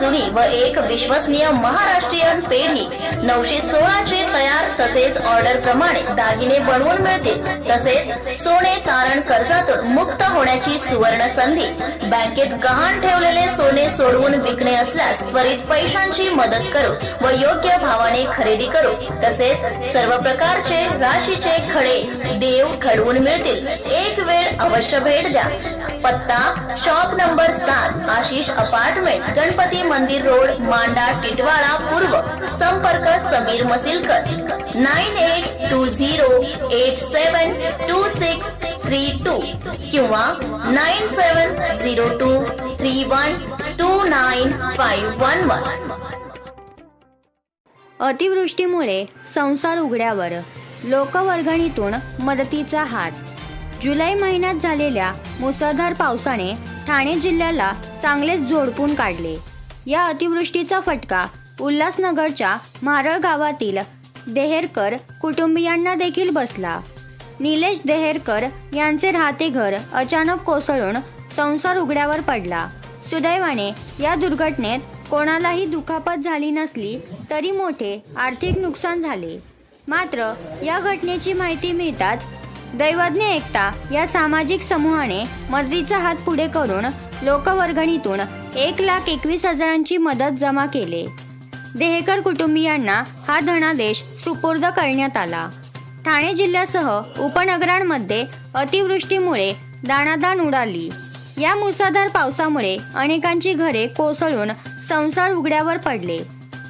जुनी व एक विश्वसनीय महाराष्ट्रीयन पेढी नऊशे सोळाचे तयार तसेच ऑर्डर प्रमाणे दागिने बनवून मिळतील. तसेच सोने तारण कर्जातून मुक्त होण्याची सुवर्ण संधी बँकेत गहाण ठेवलेले सोने सोडवून विकणे असल्यास त्वरित पैशांची मदत करू व योग्य भावाने खरेदी करू. तसेच सर्व प्रकारचे राशीचे खडे देव घडवून मिळतील. एक वेळ अवश्य भेट द्या. पत्ता शॉप नंबर सात आशिष अपार्टमेंट गणपती मंदिर रोड मांडा टिटवाळा पूर्व. संपर्क Samir Masilkar. Nine eight two zero eight seven two six three two किंवा nine seven zero two three one two nine five one one. अतिवृष्टीमुळे संसार उघड्यावर लोकवर्गणीतून मदतीचा हात. जुलै महिन्यात झालेल्या मुसळधार पावसाने ठाणे जिल्ह्याला चांगलेच झोडपून काढले. या अतिवृष्टीचा फटका उल्हासनगरच्या म्हारळ गावातील देहेरकर कुटुंबियांना देखील बसला. निलेश देहेरकर यांचे राहते घर अचानक कोसळून संसार उघड्यावर पडला. सुदैवाने या दुर्घटनेत कोणालाही दुखापत झाली नसली तरी मोठे आर्थिक नुकसान झाले. मात्र या घटनेची माहिती मिळताच दैवज्ञ एकता या सामाजिक समूहाने मदतीचा हात पुढे करून लोकवर्गणीतून एक लाख एकवीस हजारांची मदत जमा केले. देहेकर कुटुंबियांना हा धनादेश सुपूर्द करण्यात आला. ठाणे जिल्ह्यासह उपनगरांमध्ये अतिवृष्टीमुळे दाणादाण उडाली. या मुसळधार पावसामुळे अनेकांची घरे कोसळून संसार उघड्यावर पडले.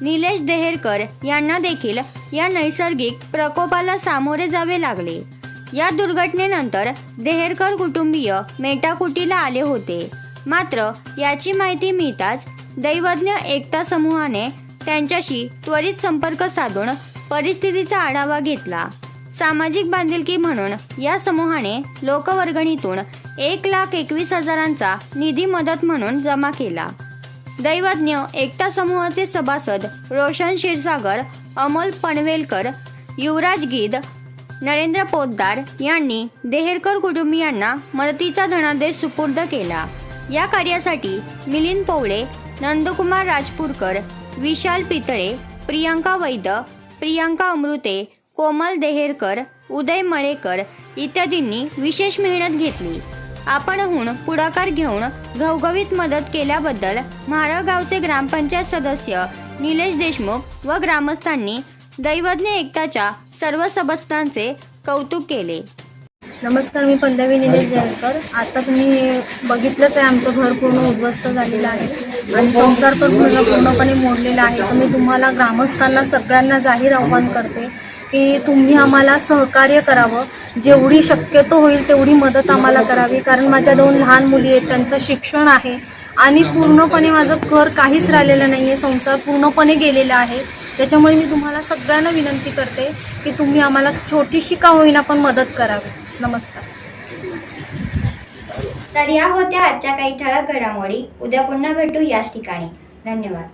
निलेश देहेरकर यांना देखील या नैसर्गिक प्रकोपाला सामोरे जावे लागले. या दुर्घटनेनंतर देहेरकर कुटुंबीय मेटाकुटीला आले होते. मात्र याची माहिती मिळताच दैवज्ञ एकता समूहाने त्यांच्याशी त्वरित संपर्क साधून परिस्थितीचा आढावा घेतला. सामाजिक बांधिलकी म्हणून या समूहाने लोकवर्गणीतून एक लाख एकवीस हजारांचा निधी मदत म्हणून जमा केला. दैवज्ञ एकता समूहाचे सभासद रोशन क्षीरसागर अमोल पनवेलकर युवराज गीद नरेंद्र पोद्दार यांनी देहेरकर कुटुंबियांना मदतीचा धनादेश सुपूर्द केला. या कार्यासाठी मिलिंद पोवळे नंदकुमार राजपूरकर विशाल पितळे प्रियांका वैद प्रियांका अमृते कोमल देहेरकर उदय मळेकर इत्यादींनी विशेष मेहनत घेतली. आपणहून पुढाकार घेऊन घवघवीत मदत केल्याबद्दल म्हारळगावचे ग्रामपंचायत सदस्य निलेश देशमुख व ग्रामस्थांनी दैवज्ञ एकताच्या सर्व सदस्यांचे कौतुक केले. नमस्कार मी पंदवी निलेश जयकर आता तुम्ही बघितलंच आहे आमचं घर पूर्ण उद्ध्वस्त झालेलं आहे आणि संसार पण पूर्ण पूर्णपणे मोडलेला आहे. तर मी तुम्हाला ग्रामस्थांना सगळ्यांना जाहीर आव्हान करते की तुम्ही आम्हाला सहकार्य करावं. जेवढी शक्यतो होईल तेवढी मदत आम्हाला करावी. कारण माझ्या दोन लहान मुली आहेत त्यांचं शिक्षण आहे आणि पूर्णपणे माझं घर काहीच राहिलेलं नाही आहे संसार पूर्णपणे गेलेला आहे. त्याच्यामुळे मी तुम्हाला सगळ्यांना विनंती करते की तुम्ही आम्हाला छोटीशी का होईना पण मदत करावी. नमस्कार. तर या होत्या आजच्या काही ठळक घडामोडी. उद्या पुन्हा भेटू याच ठिकाणी. धन्यवाद.